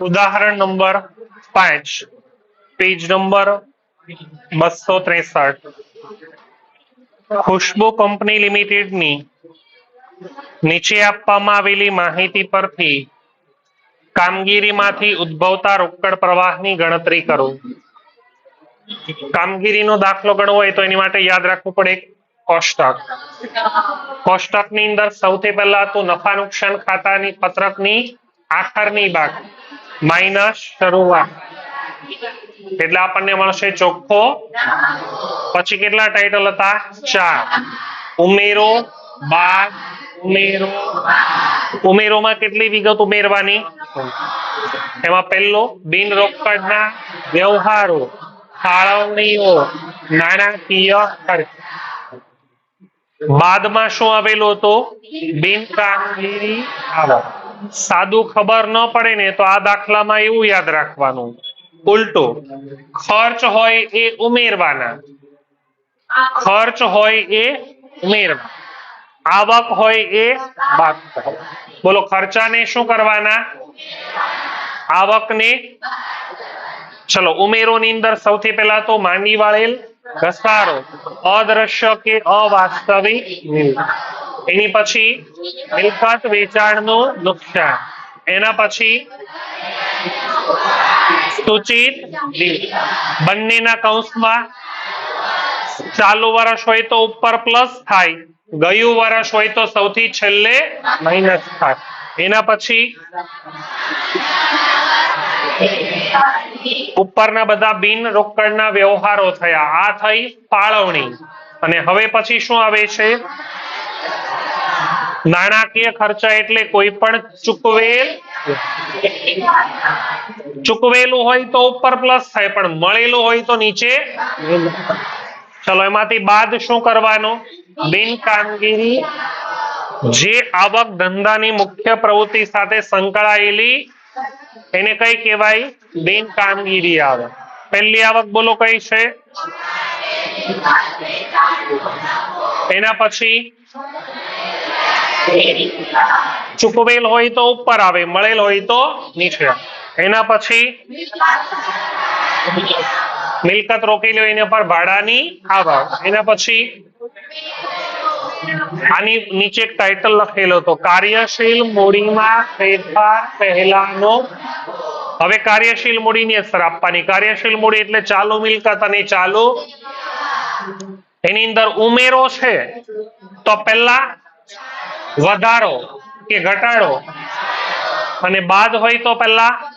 ઉદાહરણ નંબર પાંચ. Page number બસો ત્રેસઠ. ખુશ્બુ કંપની લિમિટેડની નીચે આપવામાં આવેલી માહિતી પરથી કામગીરીમાંથી ઉદ્ભવતા રોકડ પ્રવાહની ગણતરી કરો. કામગીરીનો દાખલો ગણવો હોય તો એની માટે યાદ રાખવું પડે કોષ્ટક. કોષ્ટકની અંદર સૌથી પહેલા તો નફા નુકસાન ખાતાની પત્રકની આખરની બાકી માઇનસ શરૂઆત. એટલે આપણને મળશે ચોખ્ખો. પછી કેટલા ટાઇટલ હતા? ચાર. ઉમેરો, બાર. ઉમેરો. ઉમેરોમાં કેટલી વિગત ઉમેરવાની? એમાં પહેલો, બિન રોકડના વ્યવહારો, ફાળવણીઓ, નાણાકીય ખર્ચ. બાદમાં શું આવેલું હતું? બિન કામગીરી આવક. સાદું ખબર ન પડે ને તો આ દાખલામાં એવું યાદ રાખવાનું. ઉલટું, ખર્ચ હોય એ ઉમેરવાના. ખર્ચ હોય એ ઉમેરવા. આવક હોય એ બાદ બોલો, ખર્ચાને શું કરવાના? આવકને ચલો, ઉમેરોની અંદર સૌથી પહેલા તો માંડી વાળેલ ઘસારો. અદ્રશ્ય કે અવાસ્તવિક. એની પછી મિલકત વેચાણનું નુકસાન. એના પછી સૂચિત બંનેના કૌંસમાં ચાલુ વર્ષ હોય તો ઉપર પ્લસ થાય. ગયું વર્ષ હોય તો સૌથી છેલ્લે માઇનસ થાય. એના પછી ઉપરના બધા બિન રોકડના વ્યવહારો થયા. આ થઈ ફાળવણી. અને હવે પછી શું આવે છે? નાણાકીય ખર્ચા એટલે કોઈ પણ ચૂકવેલ ચૂકવેલું હોય તો ઉપર પ્લસ થાય, પણ મળેલું હોય તો નીચે ચલો, એમાંથી બાદ શું કરવાનું? બિન કામગીરી જે આવક ધંધાની મુખ્ય પ્રવૃત્તિ સાથે સંકળાયેલી, એને કઈ કહેવાય? બિન કામગીરી આવે. પહેલી આવક બોલો કઈ છે? એના પછી ચૂકવેલ હોય તો ઉપર આવે, મળેલ હોય તો નીચે. એના પછી મિલકત રોકેલી હોય એના પર ભાડાની આવક એના પછી આની નીચે એક લખેલો હતો, કાર્યશીલ મૂડીમાં ફેરફાર પહેલાનો. હવે કાર્યશીલ મૂડીની અસર આપવાની. કાર્યશીલ મૂડી એટલે ચાલુ મિલકત અને ચાલુ એની અંદર ઉમેરો છે, તો પહેલા વધારો કે ઘટાડો? અને બાદ હોય તો પહેલા?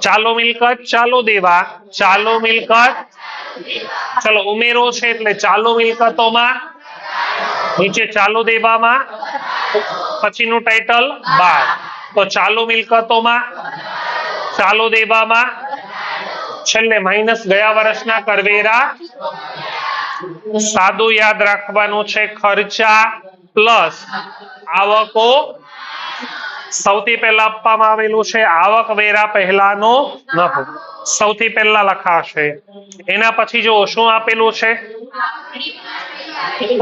ચાલુ મિલકત, ચાલુ દેવા. ચાલુ મિલકત. ચલો, ઉમેરો છે એટલે ચાલુ મિલકતોમાં. નીચે ચાલુ દેવામાં. પછીનું ટાઇટલ બાદ. તો ચાલુ મિલકતોમાં. ચાલુ દેવામાં. છેલ્લે માઇનસ ગયા વર્ષના કરવેરા. સાદું યાદ રાખવાનું છે ખર્ચા. પ્લસ આવકો સૌથી પહેલા આપવામાં આવેલું છે આવક વેરા પહેલાનો નફો. સૌથી પહેલા લખાશે. એના પછી જો શું આપેલું છે?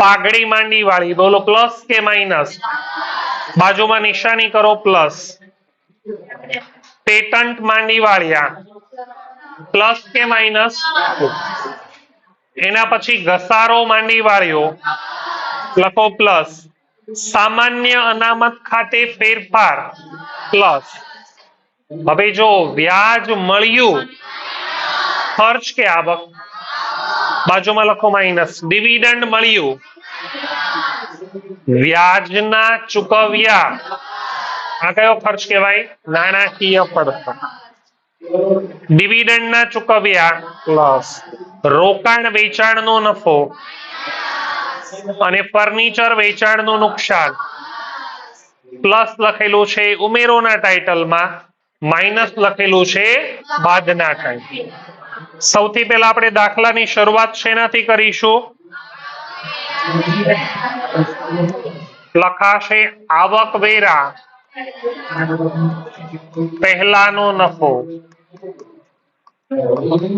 પાઘડી માંડી વાળી બોલો, પ્લસ કે માઇનસ? બાજુમાં નિશાની કરો, પ્લસ. પેટન્ટ માંડી વાળ્યા પ્લસ કે માઇનસ? એના પછી ઘસારો માંડી વાળ્યો લખો પ્લસ સામાન્ય અનામત ખાતે ફેરફાર પ્લસ હવે જો વ્યાજ મળ્યું ખર્ચ કે આવક બાજુમાં લખો માઇનસ ડિવિડન્ડ મળ્યું વ્યાજના ચૂકવ્યા આ કયો ખર્ચ કહેવાય નાણાકીય પડતર ડિવિડન્ડ ના ચૂકવ્યા પ્લસ રોકાણ વેચાણનો નફો અને ફર્નિચર વેચાણનું નુકસાન. પ્લસ લખેલું છે ઉમેરોના ટાઇટલમાં માઇનસ લખેલું છે બાદના ટાઈમ સૌથી પહેલા આપણે દાખલાની શરૂઆત શેનાથી કરીશું? લખાશે આવક વેરા. પહેલાનો નફો.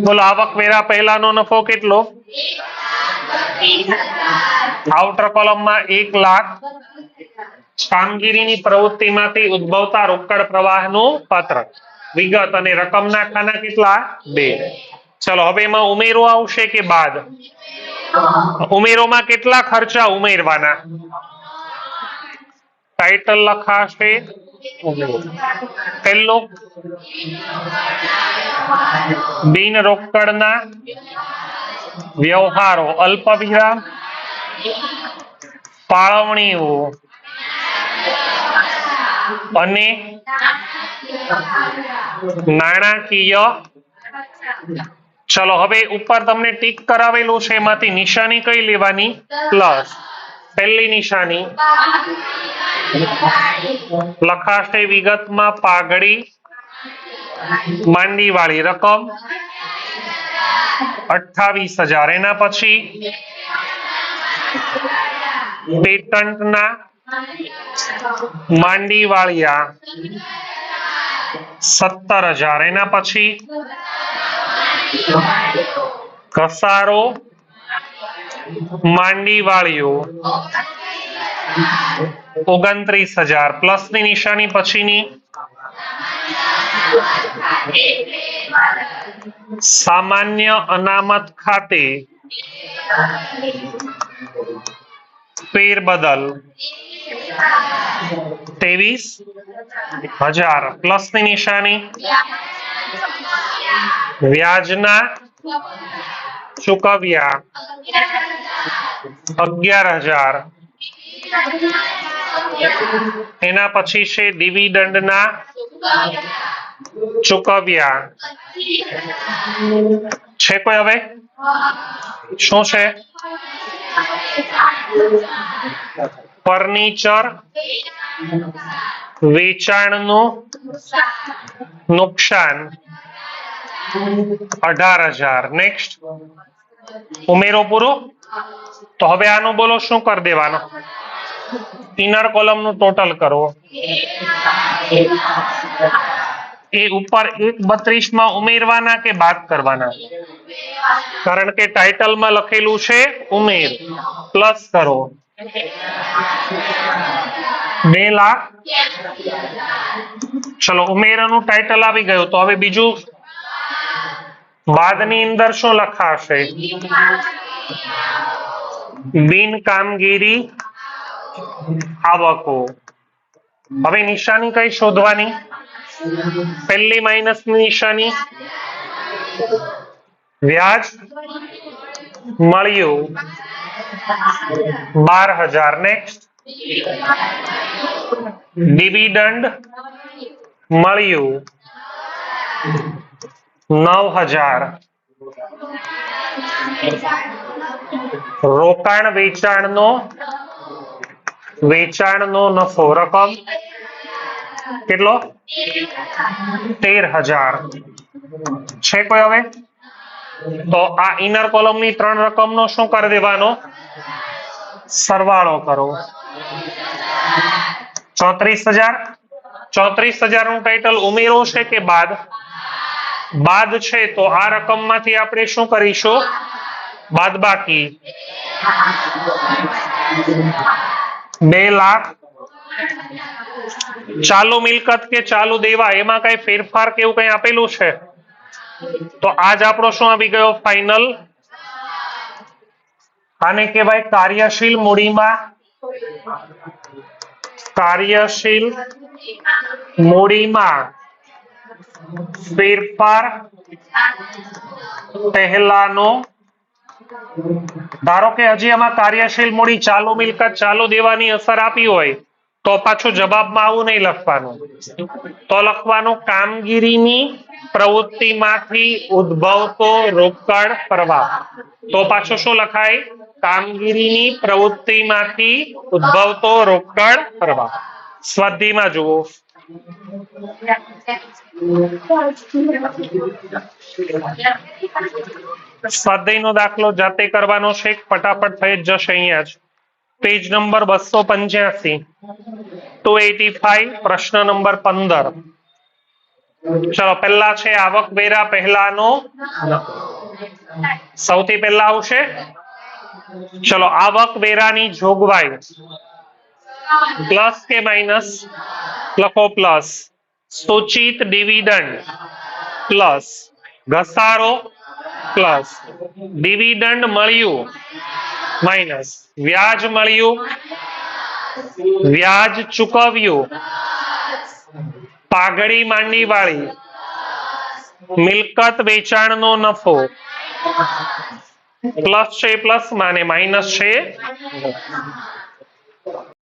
બોલો, આવક વેરા પહેલાનો નફો કેટલો? આઉટર કોલમમાં એક લાખ કામગીરીની પ્રવૃત્તિમાંથી ઉદ્ભવતા રોકડ પ્રવાહનું પત્રક વિગત અને રકમના ખાના કેટલા? બે. ચલો, હવે એમાં ઉમેરો આવશે કે બાદ? ઉમેરોમાં કેટલા ખર્ચા ઉમેરવાના? ટાઇટલ લખાશે. પહેલો બિન રોકડના વ્યવહારો અલ્પ વિરામ ફાળવણીઓ અને નાણાકીય ચલો, હવે ઉપર તમને ટીક કરાવેલું છે, એમાંથી નિશાની કઈ લેવાની? પ્લસ, પહેલી નિશાની. લખાશે વિગતમાં પાઘડી, માંડી વાળી રકમ. અઠાવીસ હજાર. એના પછી? પેટન્ટના? માંડી વાળિયા સત્તર હજાર. એના પછી? ઘસારો. માંડી વાળીઓ ઓગણત્રીસ હજાર. પ્લસની નિશાની પછીની? સામાન્ય અનામત ખાતે ફેરબદલ ત્રેવીસ હજાર પ્લસની નિશાની વ્યાજના ચૂકવ્યા અગિયાર હજાર એના પછી છે ડિવિડન્ડના ચૂકવ્યા. છે કોઈ હવે? શું છે? ફર્નિચર વેચાણનું નુકસાન. અઢાર હજાર. નેક્સ્ટ ઉમેરો પૂરો. તો હવે આનું બોલો, શું કરી દેવાનો? ઇનર કોલમનું ટોટલ કરો. એ ઉપર એક બત્રીસમાં ઉમેરવાના કે બાદ કરવાના? કારણ કે ટાઇટલમાં લખેલું છે ઉમેર. પ્લસ કરો. બે લાખ. ચલો, ઉમેરાનું ટાઇટલ આવી ગયું. તો હવે બીજું બાદની અંદર શું લખાશે? બિન કામગીરી આવકો. હવે નિશાની કઈ શોધવાની? પહેલી માઇનસની નિશાની. વ્યાજ મળ્યું બાર હજાર નેક્સ્ટ ડિવિડન્ડ મળ્યું નવ હજાર રોકાણ વેચાણનો વેચાણનો નફો રકમ કેટલો? તેર હજાર. છે કોઈ હવે? તો આ ઇનર કોલમની ત્રણ રકમ નો શું કરી દેવાનો? સરવાળો કરો. ચોત્રીસ હજાર. ચોત્રીસ હજારનું ટાઇટલ ઉમેરો છે કે બાદ? બાદ છે તો આ રકમમાંથી આપણે શું કરીશું? બાદ બાકી બે લાખ. ચાલુ મિલકત કે ચાલુ દેવા, એમાં કઈ ફેરફાર કે એવું કઈ આપેલું છે? તો આજ આપણો શું આવી ગયો ફાઇનલ આને કહેવાય કાર્યશીલ મૂડીમાં. કાર્યશીલ મૂડીમાં ફેરફાર પહેલાનો ધારો કે હજી આમાં કાર્યશીલ મૂડી ચાલુ મિલકત ચાલુ દેવાની અસર આપી હોય, તો પાછું જવાબમાં આવું નહીં લખવાનું. તો લખવાનું, કામગીરીની પ્રવૃત્તિમાંથી ઉદ્ભવતો રોકડ પ્રવાહ. તો પાછું શું લખાય? કામગીરીની પ્રવૃત્તિમાંથી ઉદ્ભવતો રોકડ પ્રવાહ. સ્વાધ્યાયમાં જુઓ. સ્વાધ્યાયનો દાખલો જાતે કરવાનો છે. ફટાફટ થઈ જશે અહીંયા જ. પેજ નંબર બસો પંચ્યાસી. ટુ એટી ફાઈવ, પ્રશ્ન નંબર પંદર. ચલો, પહેલા છે આવક વેરા, પહેલાનો સૌથી પહેલા આવશે. ચલો, આવક વેરાની જોગવાઈ. પ્લસ કે માઇનસ? લખો પ્લસ સૂચિત ડિવિડન્ડ પ્લસ ઘસારો પ્લસ ડિવિડન્ડ મળ્યું માઇનસ વ્યાજ મળ્યું વ્યાજ ચૂકવ્યું પાઘડી માંડી વાળી મિલકત વેચાણનો નફો પ્લસ છે પ્લસ માને માઇનસ છે